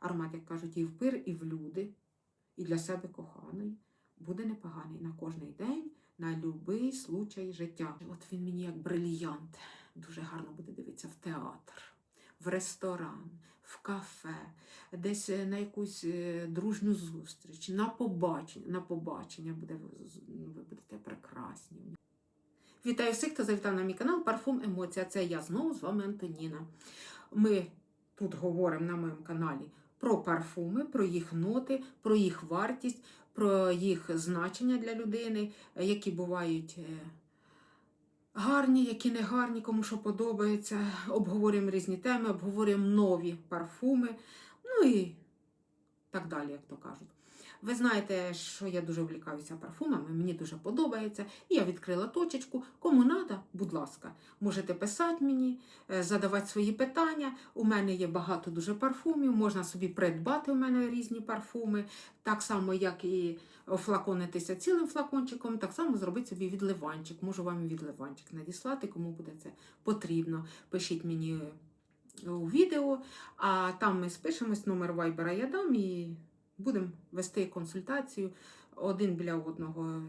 аромат, як кажуть, і в пир, і в люди, і для себе коханої. Буде непоганий на кожний день, на будь-який случай життя. От він мені як брильянт. Дуже гарно буде дивитися в театр, в ресторан, в кафе, десь е, на якусь е, дружню зустріч, на побачення. На побачення буде ви будете прекрасні. Вітаю всіх, хто завітав на мій канал Парфум Емоція. Це я знову з вами Антоніна. Ми тут говоримо на моєму каналі про парфуми, про їх ноти, про їх вартість, про їх значення для людини, е, які бувають е, гарні, які не гарні, кому що подобається. Обговорюємо різні теми, обговорюємо нові парфуми, ну і так далі, як то кажуть. Ви знаєте, що я дуже влікаюся парфумами, мені дуже подобається. І я відкрила точечку. Кому треба, будь ласка, можете писати мені, е, задавати свої питання. У мене є багато дуже парфумів, можна собі придбати у мене різні парфуми, так само, як і офлаконитися цілим флакончиком, так само зробити собі відливанчик. Можу вам відливанчик надіслати, кому буде це потрібно. Пишіть мені у відео, а там ми спишемось, номер вайбера я дам і будемо вести консультацію один біля одного.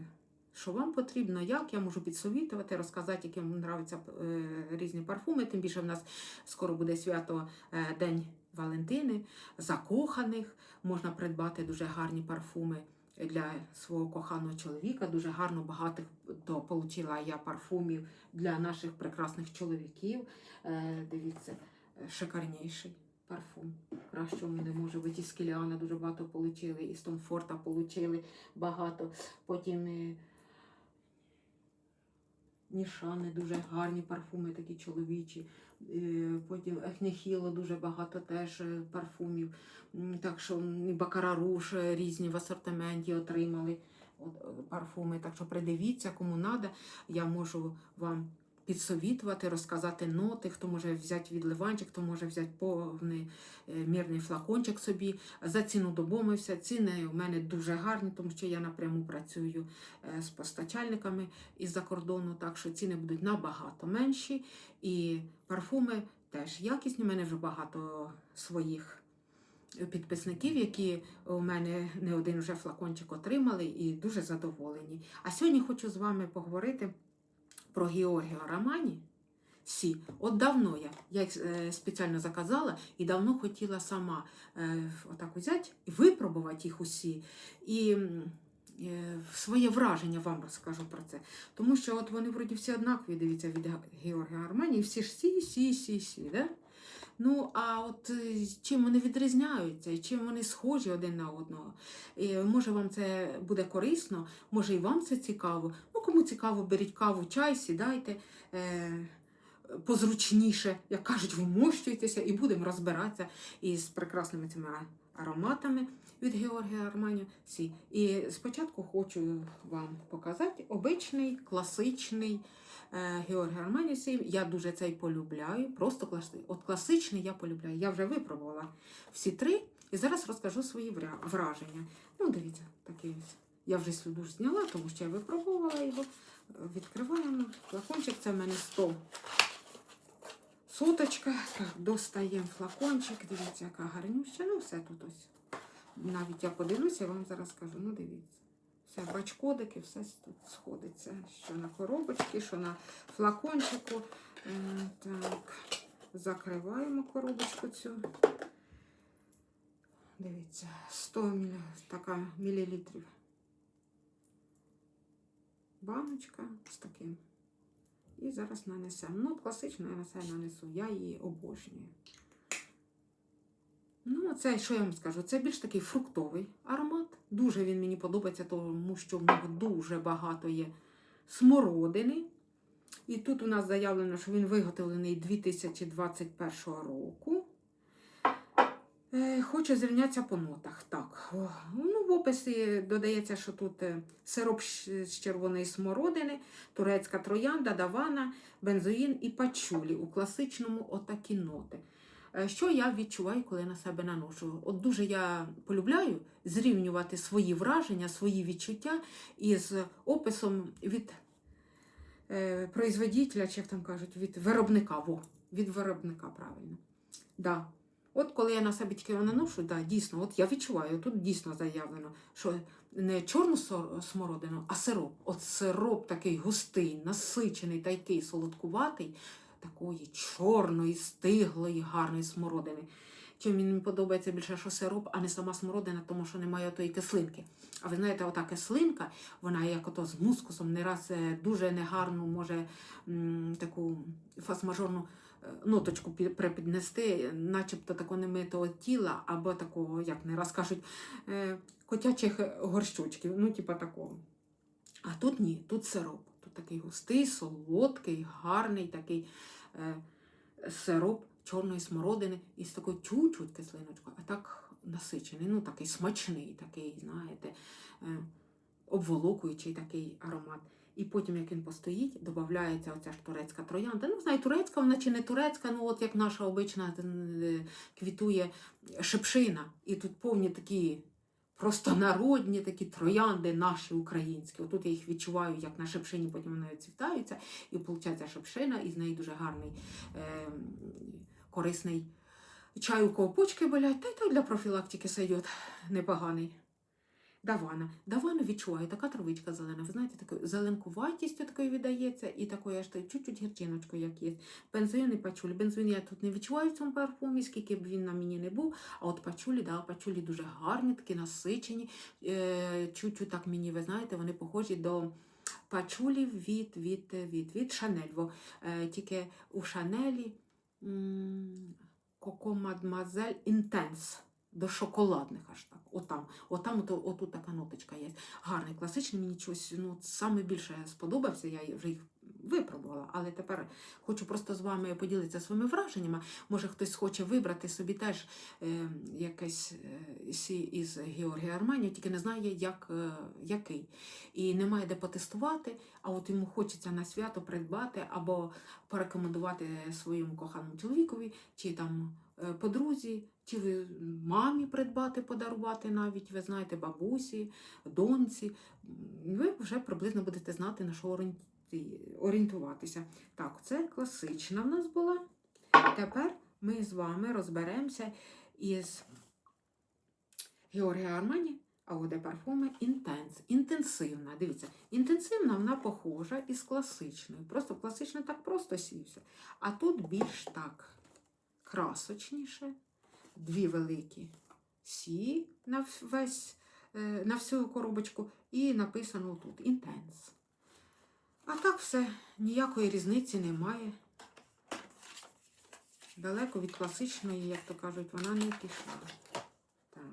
Що вам потрібно, як я можу підсовітувати, розказати, які вам подобаються е, різні парфуми. Тим більше в нас скоро буде свято е, День Валентини, закоханих. Можна придбати дуже гарні парфуми для свого коханого чоловіка. Дуже гарно багато то отримала я парфумів для наших прекрасних чоловіків. Е, Дивіться, шикарніший парфум. Кращого не може бути. І з Кіліана дуже багато отримали, і з Томфорта отримали багато. Потім і Нішани дуже гарні парфуми, такі чоловічі. Е, Потім Ехнехіло дуже багато теж е, парфумів. Так що м, і Бакара е, різні в асортименті отримали е, парфуми. Так що придивіться, кому треба, я можу вам підсовітувати, розказати ноти, хто може взяти відливанчик, хто може взяти повний е, мірний флакончик собі. За ціну домовився. Ціни у мене дуже гарні, тому що я напряму працюю е, з постачальниками із-за кордону, так що ціни будуть набагато менші. І парфуми теж якісні. У мене вже багато своїх підписників, які у мене не один вже флакончик отримали і дуже задоволені. А сьогодні хочу з вами поговорити про Георгія Романі. Всі. От давно я, я їх е, спеціально заказала і давно хотіла сама е, отак взяти випробувати їх усі. І е, своє враження вам розкажу про це. Тому що от вони вроді всі однакові, дивіться, від Георгія Армані, всі ж сі, сі, сі, сі. Да? Ну, а от е, чим вони відрізняються, чим вони схожі один на одного. І, може, вам це буде корисно, може і вам це цікаво. Ну, кому цікаво, беріть каву, чай, сідайте. Е- Позручніше, як кажуть, вмощуйтеся і будемо розбиратися із прекрасними цими ароматами від Георгія Армані. І спочатку хочу вам показати обичний класичний е, Георгій Армані Сі. Я дуже цей полюбляю. Просто класичний. От класичний я полюбляю. Я вже випробувала всі три і зараз розкажу свої враження. Ну, дивіться, такий ось. Я вже сліду ж зняла, тому що я випробувала його. Відкриваємо. Флакончик це в мене 100 соточка. Так, достаємо флакончик. Дивіться, яка гарнюща. Ну, все тут ось. Навіть я подивлюся, я вам зараз скажу. Ну, дивіться. Все, бачкодики, все тут сходиться. Що на коробочці, що на флакончику. Так, закриваємо коробочку цю. Дивіться, 100 мл, така мілілітрів. Баночка з таким. І зараз нанесемо. Ну, класично я на це нанесу. Я її обожнюю. Ну, це, що я вам скажу, це більш такий фруктовий аромат. Дуже він мені подобається, тому що в нього дуже багато є смородини. І тут у нас заявлено, що він виготовлений 2021 року. Е, Хочу зрівнятися по нотах. Так, ну, в описі додається, що тут е, сироп з червоної смородини, турецька троянда, давана, бензоїн і пачулі у класичному отакі ноти. Е, Що я відчуваю, коли на себе наношу? От дуже я полюбляю зрівнювати свої враження, свої відчуття із описом від е, производителя, чи як там кажуть, від виробника. Во, від виробника, правильно. Да. От коли я на себе тільки наношу, да, дійсно, от я відчуваю, тут дійсно заявлено, що не чорну смородину, а сироп. От сироп такий густий, насичений, такий солодкуватий, такої чорної, стиглої, гарної смородини. Чим мені подобається більше, що сироп, а не сама смородина, тому що немає отої кислинки. А ви знаєте, ота кислинка, вона як ото з мускусом, не раз е, дуже негарну, може таку фасмажорну е, ноточку припіднести, начебто такого немитого тіла, або такого, як не раз кажуть, е, котячих горщучків, ну, типа такого. А тут ні, тут сироп. Такий густий, солодкий, гарний такий е, сироп чорної смородини із такою чуть-чуть кислиночкою, а так насичений, ну такий смачний, такий, знаєте, е, обволокуючий такий аромат. І потім, як він постоїть, додається оця ж турецька троянда. Ну, знаю, турецька вона чи не турецька, ну от як наша обична е, квітує шипшина. І тут повні такі просто народні такі троянди наші українські. Отут я їх відчуваю, як на шепшині, потім вони цвітаються, і виходить шепшина, і з неї дуже гарний е, корисний чай, у ковпочки болять, та й той для профілактики сойдет непоганий. Давана. Давану відчуваю, така травичка зелена. Ви знаєте, такою зеленкуватістю такою віддається, і такою аж чуть-чуть гірчиночкою, як є. Бензоїн і пачулі. Бензоїн я тут не відчуваю в цьому парфумі, скільки б він на мені не був. А от пачулі, да, пачулі дуже гарні, такі насичені. Е, чуть-чуть так мені, ви знаєте, вони похожі до пачулів від, від, від, від Шанель. Бо, е, тільки у Шанелі Коко Мадмазель Інтенс. До шоколадних аж так. Отам. Отам ото, отут така ноточка є. Гарний, класичний, мені чогось ну, саме більше сподобався. Я вже їх випробувала, але тепер хочу просто з вами поділитися своїми враженнями. Може, хтось хоче вибрати собі теж е, якесь е, сі із Георгія Армані, тільки не знає, як, е, який. І немає де потестувати, а от йому хочеться на свято придбати або порекомендувати своєму коханому чоловікові, чи там подрузі, чи ви мамі придбати, подарувати навіть, ви знаєте, бабусі, доньці. Ви вже приблизно будете знати, на що орієнтуватися. Так, це класична в нас була. Тепер ми з вами розберемося із Георгія Армані, а де парфуми інтенс, інтенсивна. Дивіться, інтенсивна вона похожа із класичною. Просто класичний так просто сівся. А тут більш так красочніше. Дві великі сі на весь, е, на всю коробочку, і написано тут інтенс. А так все, ніякої різниці немає. Далеко від класичної, як то кажуть, вона не пішла. Так,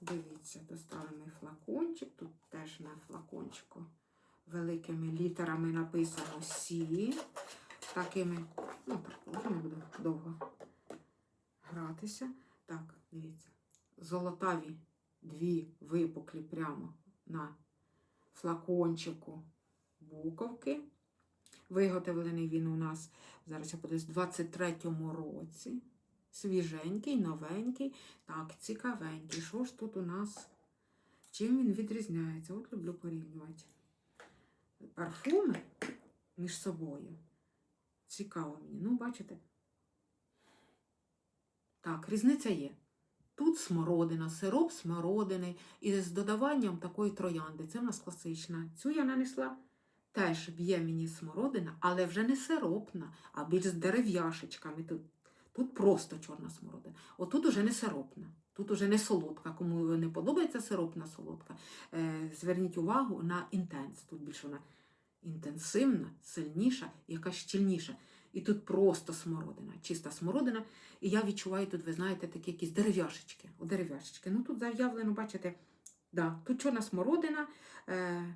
дивіться, достали флакончик. Тут теж на флакончику великими літерами написано Сі. Такими, ну так, не буду довго гратися. Так, дивіться. Золотаві дві випуклі прямо на флакончику буковки. Виготовлений він у нас, зараз я подивлюсь, в 23-му році. Свіженький, новенький. Так, цікавенький. Що ж тут у нас? Чим він відрізняється? От люблю порівнювати. Парфуми між собою. Цікаво мені. Ну, бачите? Так, різниця є. Тут смородина, сироп смородини і з додаванням такої троянди. Це в нас класична. Цю я нанесла. Теж б'є мені смородина, але вже не сиропна, а більш з дерев'яшечками. Тут, тут просто чорна смородина. Отут уже не сиропна, тут уже не солодка. Кому не подобається сиропна солодка, е, зверніть увагу на інтенс. Тут більш вона інтенсивна, сильніша, яка щільніша. І тут просто смородина, чиста смородина. І я відчуваю тут, ви знаєте, такі якісь дерев'яшечки. Дерев'яшечки. Ну тут заявлено, бачите, да, тут чорна смородина, е,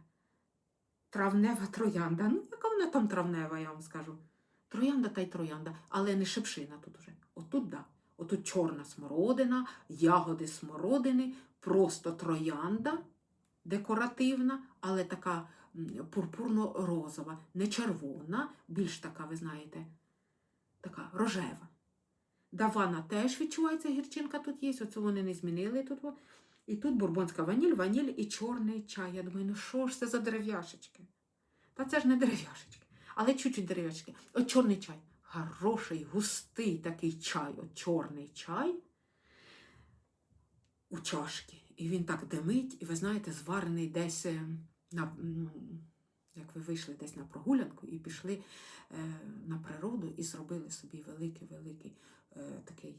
травнева троянда. Ну, яка вона там травнева, я вам скажу. Троянда та й троянда, але не шипшина тут уже. Отут, да. Отут чорна смородина, ягоди смородини, просто троянда декоративна, але така пурпурно-розова, не червона, більш така, ви знаєте, така рожева. Давана теж відчувається гірчинка тут є, оце вони не змінили тут. І тут бурбонська ваніль, ваніль і чорний чай. Я думаю, ну що ж це за дерев'яшечки? Та це ж не дерев'яшечки, але чуть-чуть дерев'яшечки. От чорний чай. хороший, густий такий чай, от чорний чай у чашки. І він так димить, і ви знаєте, зварений десь е, на. Як ви вийшли десь на прогулянку і пішли е, на природу і зробили собі великий-великий е, такий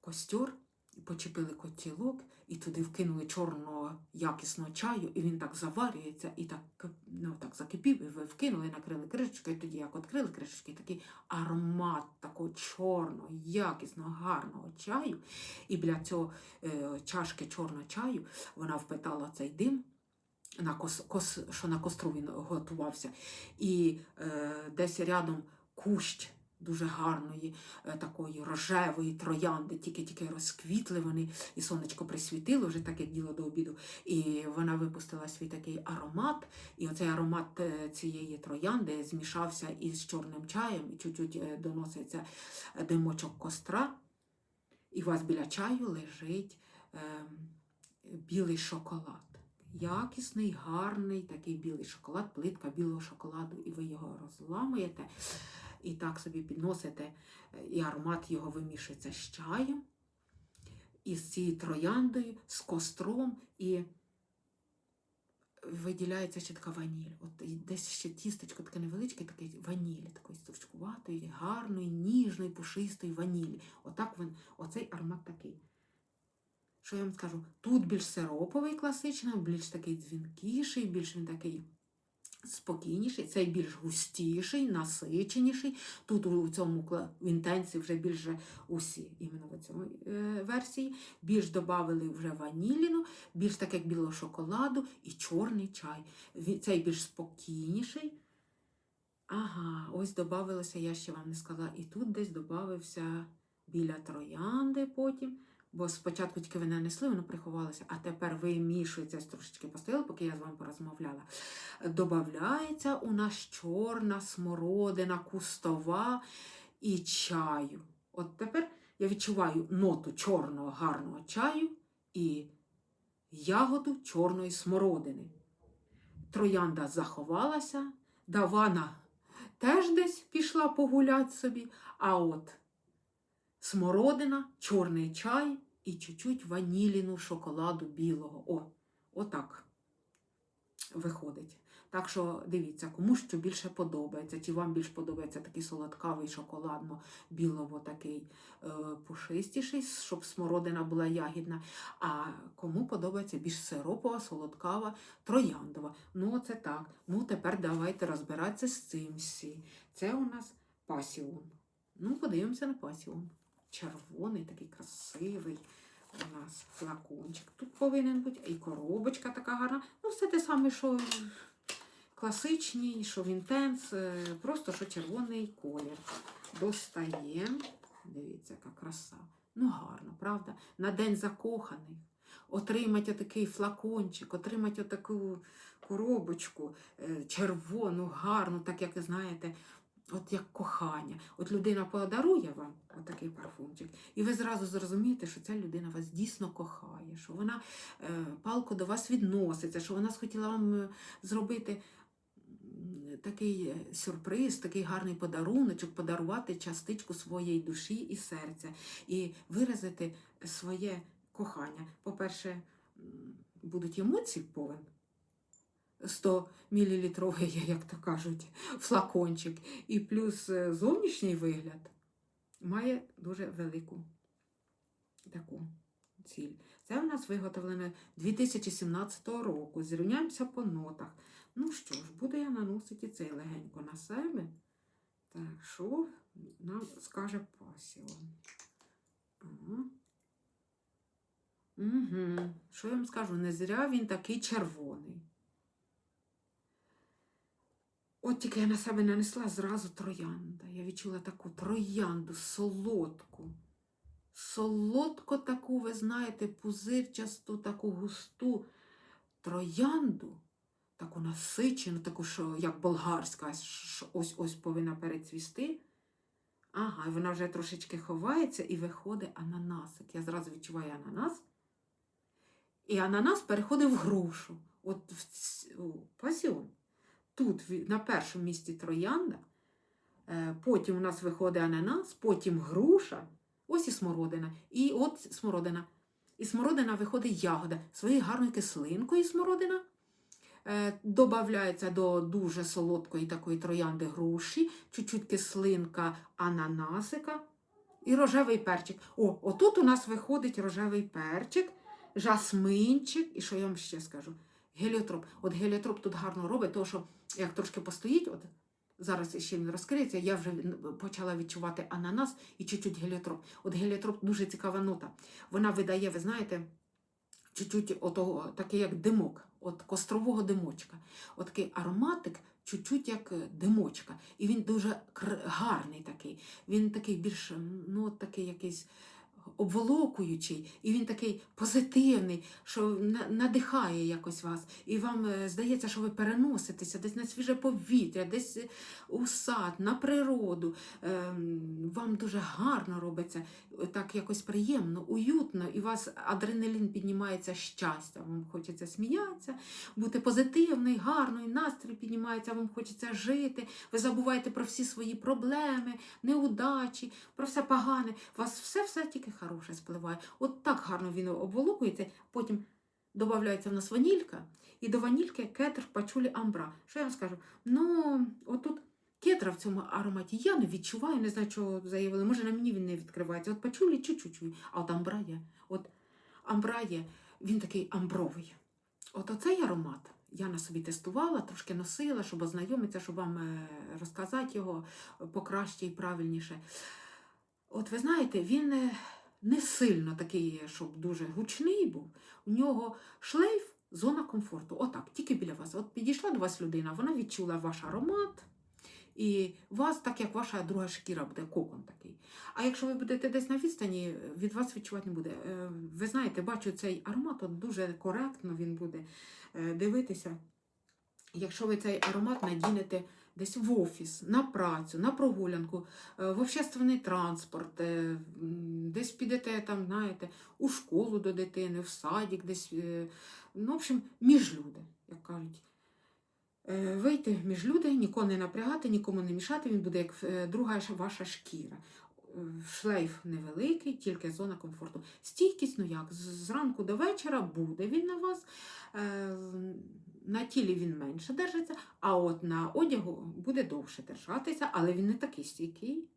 костер, і почепили котілок, і туди вкинули чорного якісного чаю, і він так заварюється, і так, ну, так закипів, і ви вкинули, накрили кришечкою, і тоді як відкрили кришечки, такий аромат такого чорного, якісного, гарного чаю. І біля цього е, чашки чорного чаю вона впитала цей дим. На кос, кос, що на костру він готувався. І е, десь рядом кущ дуже гарної, е, такої рожевої троянди, тільки-тільки розквітли вони, і сонечко присвітило вже так, як діло до обіду. І вона випустила свій такий аромат, і оцей аромат е, цієї троянди змішався із чорним чаєм, і чуть-чуть е, доноситься е, димочок костра, і у вас біля чаю лежить е, білий шоколад. Якісний, гарний такий білий шоколад, плитка білого шоколаду, і ви його розламуєте, і так собі підносите, е, і аромат його вимішується з чаєм, і з цією трояндою, з костром, і виділяється ще така ваніль. От і десь ще тістечко таке невеличке, таке ванілі, такої стручкуватої, гарної, ніжної, пушистої ванілі. Отак він, оцей аромат такий. Що я вам скажу? Тут більш сироповий класичний, більш такий дзвінкіший, більш він такий спокійніший, цей більш густіший, насиченіший. Тут у цьому в інтенсі вже більше усі, іменно в цьому е, версії. Більш додали вже ваніліну, більш так як білого шоколаду і чорний чай. Цей більш спокійніший. Ага, ось додавалося, я ще вам не сказала, і тут десь додався біля троянди потім. Бо спочатку тільки ви нанесли, воно приховалося, а тепер вимішується, трошечки постояли, поки я з вами порозмовляла. Добавляється у нас чорна смородина, кустова і чаю. От тепер я відчуваю ноту чорного гарного чаю і ягоду чорної смородини. Троянда заховалася, Давана теж десь пішла погуляти собі, а от смородина, чорний чай і чуть-чуть ваніліну шоколаду білого. О, отак виходить. Так що дивіться, кому що більше подобається. Чи вам більш подобається такий солодкавий шоколадно-білово такий е, пушистіший, щоб смородина була ягідна. А кому подобається більш сиропова, солодкава, трояндова. Ну, це так. Ну, тепер давайте розбиратися з цим всі. Це у нас пасіон. Ну, подивимося на пасіон. Червоний, такий красивий у нас флакончик. Тут повинен бути і коробочка така гарна. Ну, все те саме, що класичний, що інтенс, е, просто що червоний колір. Достаємо. Дивіться, яка краса. Ну, гарно, правда? На день закоханих. Отримати отакий флакончик, отримати отаку коробочку е, червону, гарну, так як знаєте, от як кохання. От людина подарує вам отакий парфумчик, і ви зразу зрозумієте, що ця людина вас дійсно кохає, що вона е, палко до вас відноситься, що вона схотіла вам е, зробити такий е, сюрприз, такий гарний подаруночок, подарувати частичку своєї душі і серця, і виразити своє кохання. По-перше, будуть емоції повен. 100 мл, як то кажуть, флакончик, і плюс е, зовнішній вигляд має дуже велику таку ціль. Це у нас виготовлене 2017 року. Зрівняємося по нотах. Ну що ж, буду я наносити цей легенько на себе. Так, що нам скаже пасіон? Угу. Що я вам скажу? Не зря він такий червоний. От тільки я на себе нанесла зразу троянда. Я відчула таку троянду солодку. Солодко таку, ви знаєте, пузирчасту, таку густу троянду, таку насичену, таку, що як болгарська, ось ось повинна перецвісти. Ага, і вона вже трошечки ховається і виходить ананасик. Я зразу відчуваю ананас. І ананас переходить в грушу. От в у пасіон. Тут на першому місці троянда, Е, Потім у нас виходить ананас, потім груша, ось і смородина. І от смородина. І смородина виходить ягода своєю гарною кислинкою смородина. Е, Добавляється до дуже солодкої такої троянди груші, чуть-чуть кислинка ананасика і рожевий перчик. О, отут у нас виходить рожевий перчик, жасминчик, і що я вам ще скажу? Геліотроп. От геліотроп тут гарно робить, тому що як трошки постоїть, от зараз ще він розкриється, я вже почала відчувати ананас і чуть-чуть геліотроп. От геліотроп дуже цікава нота. Вона видає, ви знаєте, чуть-чуть отого, такий як димок, от кострового димочка. От такий ароматик, чуть-чуть як е, димочка. І він дуже гарний такий. Він такий більш, ну, такий якийсь обволокуючий, і він такий позитивний, що надихає якось вас. І вам е, здається, що ви переноситеся десь на свіже повітря, десь е, у сад, на природу. Ем, Вам дуже гарно робиться, так якось приємно, уютно, і у вас адреналін піднімається щастя. Вам хочеться сміятися, бути позитивний, гарний, настрій піднімається, вам хочеться жити. Ви забуваєте про всі свої проблеми, неудачі, про все погане. У вас все-все тільки хороше спливає. От так гарно він обволокується, потім додається в нас ванілька, і до ванільки кетр пачулі амбра. Що я вам скажу? Ну, отут кетра в цьому ароматі я не відчуваю, не знаю, чого заявили. Може, на мені він не відкривається. От пачулі чуть-чуть, а от амбра є. От амбра є, він такий амбровий. От оцей аромат я на собі тестувала, трошки носила, щоб ознайомитися, щоб вам е, розказати його покраще і правильніше. От ви знаєте, він е, не сильно такий, щоб дуже гучний був. У нього шлейф, зона комфорту. Отак, тільки біля вас. От підійшла до вас людина, вона відчула ваш аромат. І вас, так як ваша друга шкіра буде, кокон такий. А якщо ви будете десь на відстані, від вас відчувати не буде. Е, Ви знаєте, бачу цей аромат, от дуже коректно він буде е, дивитися. Якщо ви цей аромат надінете десь в офіс, на працю, на прогулянку, е, в общественний транспорт, е, десь підете там, знаєте, у школу до дитини, в садик, десь, е, ну, в общем, між люди, як кажуть. Вийти між люди, нікого не напрягати, нікому не мішати, він буде як друга ваша шкіра. Шлейф невеликий, тільки зона комфорту. Стійкість, ну як, зранку до вечора буде він на вас. Е, На тілі він менше держиться, а от на одягу буде довше держатися, але він не такий стійкий.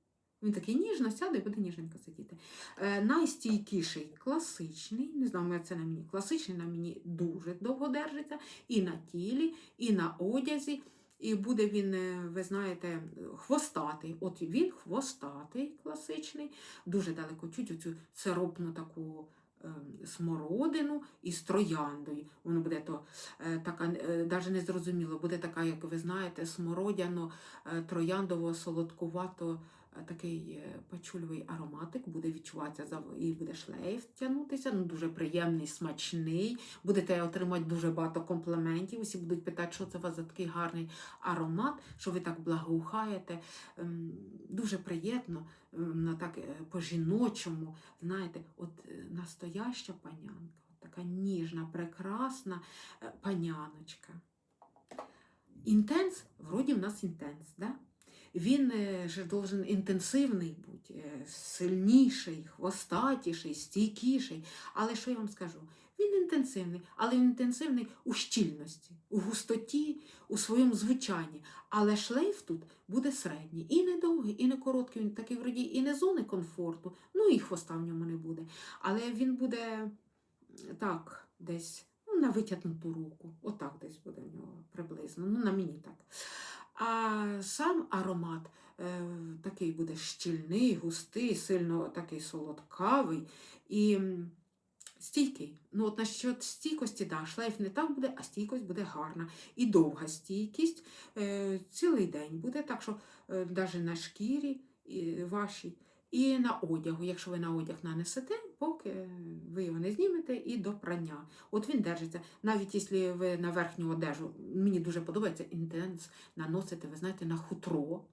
Він такий ніжно сяде і буде ніжненько сидіти. Е, найстійкіший класичний, не знаю, це на мені. Класичний на мені дуже довго держиться і на тілі, і на одязі. І буде він, е, ви знаєте, хвостатий. От він хвостатий, класичний, дуже далеко чуть оцю сиропну таку ем, смородину із трояндою. Воно буде то е, така, навіть не зрозуміло, буде така, як ви знаєте, смородяно е, трояндово солодкувато е, такий е, пачульовий ароматик, буде відчуватися і буде шлейф тягнутися. Ну, дуже приємний, смачний. Будете отримати дуже багато компліментів. Усі будуть питати, що це у вас за такий гарний аромат, що ви так благоухаєте. Ем, Дуже приємно, ем, так е, по-жіночому, знаєте, от е, настояща панянка, така ніжна, прекрасна е, паняночка. Інтенс, вроді в нас інтенс, да? Він же должен інтенсивний бути, е, сильніший, хвостатіший, стійкіший. Але що я вам скажу? Він інтенсивний, але він інтенсивний у щільності, у густоті, у своєму звучанні. Але шлейф тут буде середній. І не довгий, і не короткий. Він такий вроді і не зони комфорту, ну і хвоста в ньому не буде. Але він буде так, десь ну, на витягнуту руку. Отак десь буде в нього приблизно. Ну, на мені так. А сам аромат е, такий буде щільний, густий, сильно такий солодкавий і стійкий. Ну, от насчет стійкості, да, шлейф не так буде, а стійкость буде гарна. І довга стійкість е, цілий день буде, так що е, навіть на шкірі і вашій. І на одягу, якщо ви на одяг нанесете, поки ви його не знімете, і до прання. От він держиться. Навіть якщо ви на верхню одежу, мені дуже подобається інтенс наносити, ви знаєте, на хутро,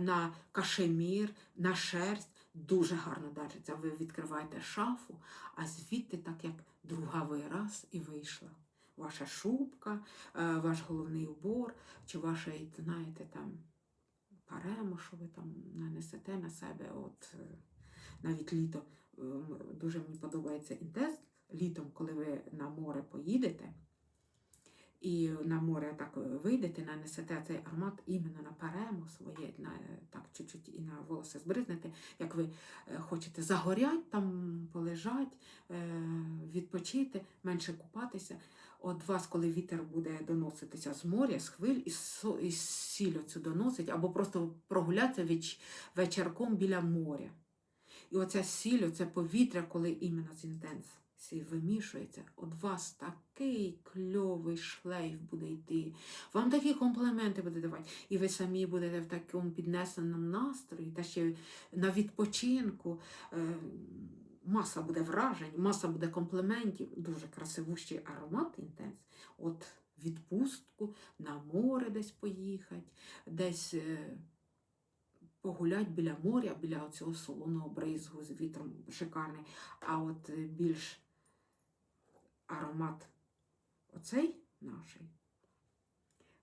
на кашемір, на шерсть. Дуже гарно держиться. Ви відкриваєте шафу, а звідти, так як другавий раз, і вийшла. Ваша шубка, е, ваш головний убор, чи ваш, знаєте, там Паремо, що ви там нанесете на себе. От е, навіть літо е, дуже мені подобається інтест. Літом, коли ви на море поїдете, і на море так е, вийдете, нанесете цей аромат іменно на паремо своє, на, так чуть-чуть і на волоси збризнете, як ви хочете загорять, там полежать, е, відпочити, менше купатися. От вас, коли вітер буде доноситися з моря, з хвиль, і, сіль цю доносить, або просто прогулятися веч, вечірком біля моря. І оця сіль, оце повітря, коли іменно з інтенсі вимішується, от вас такий кльовий шлейф буде йти, вам такі компліменти буде давати, і ви самі будете в такому піднесеному настрої, та ще на відпочинку. Е, Маса буде вражень, маса буде компліментів, дуже красивущий аромат інтенс. От відпустку на море десь поїхати, десь е, погулять біля моря, біля цього солоного бризгу з вітром шикарний. А от е, більш аромат оцей наший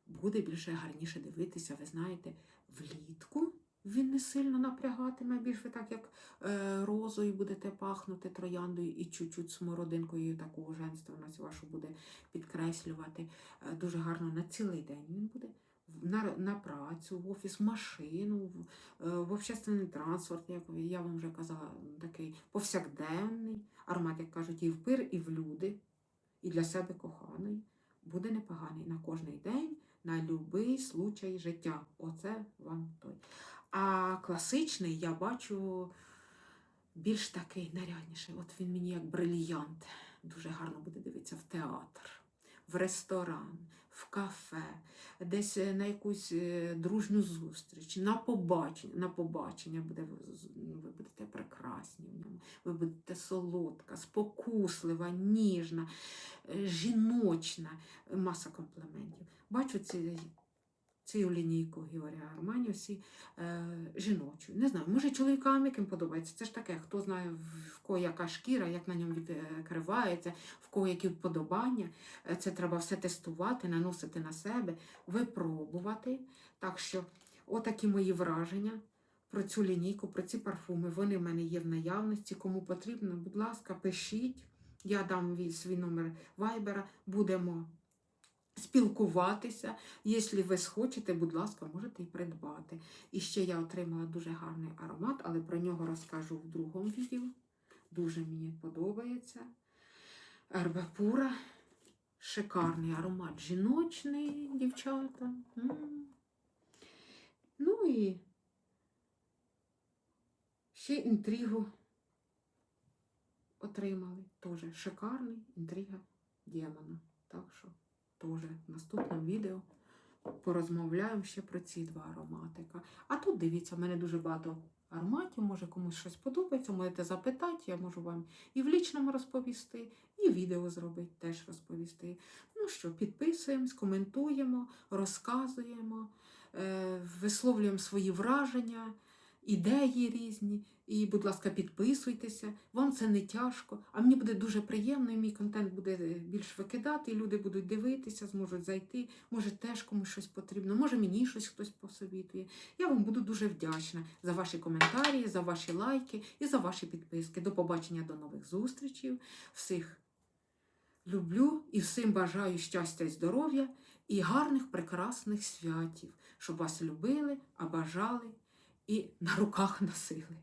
буде більше гарніше дивитися, ви знаєте, влітку. Він не сильно напрягатиме, більш ви так як е, розою будете пахнути трояндою і чуть-чуть смородинкою таку женственність вашу буде підкреслювати. Е, дуже гарно на цілий день він буде. На, на працю, в офіс, в машину, в, е, в общественний транспорт, як я вам вже казала, такий повсякденний аромат, як кажуть, і в пир, і в люди, і для себе коханий. Буде непоганий на кожний день, на будь-який случай життя. Оце вам той. А класичний я бачу більш такий нарядніший. От він мені як брильянт. Дуже гарно буде дивитися в театр, в ресторан, в кафе, десь е, на якусь е, дружню зустріч, на побачення. На побачення буде ви будете прекрасні в ньому. Ви будете солодка, спокуслива, ніжна, е, жіночна, маса компліментів. Бачу ці, цю лінійку Георгія Армані, всі е, жіночу. Не знаю, може чоловікам яким подобається. Це ж таке, хто знає, в кого яка шкіра, як на ньому відкривається, в кого які вподобання. Е, Це треба все тестувати, наносити на себе, випробувати. Так що, отакі мої враження. Про цю лінійку, про ці парфуми, вони в мене є в наявності. Кому потрібно, будь ласка, пишіть. Я дам свій номер вайбера, будемо спілкуватися. Якщо ви схочете, будь ласка, можете і придбати. І ще я отримала дуже гарний аромат, але про нього розкажу в другому відео. Дуже мені подобається. Ербапура. Шикарний аромат жіночний, дівчата. Ну і ще інтригу отримали. Теж шикарний інтрига демона. Так що теж в наступному відео порозмовляємо ще про ці два ароматика. А тут дивіться, в мене дуже багато ароматів, може комусь щось подобається, можете запитати, я можу вам і в лічному розповісти, і відео зробити, теж розповісти. Ну що, підписуємось, коментуємо, розказуємо, е, висловлюємо свої враження, ідеї різні. І, будь ласка, підписуйтеся, вам це не тяжко. А мені буде дуже приємно, і мій контент буде е, більш викидати, і люди будуть дивитися, зможуть зайти. Може, теж комусь щось потрібно, може мені щось хтось посовітує. Я вам буду дуже вдячна за ваші коментарі, за ваші лайки і за ваші підписки. До побачення, до нових зустрічей. Всіх люблю і всім бажаю щастя і здоров'я і гарних, прекрасних святів, щоб вас любили, а бажали і на руках носили.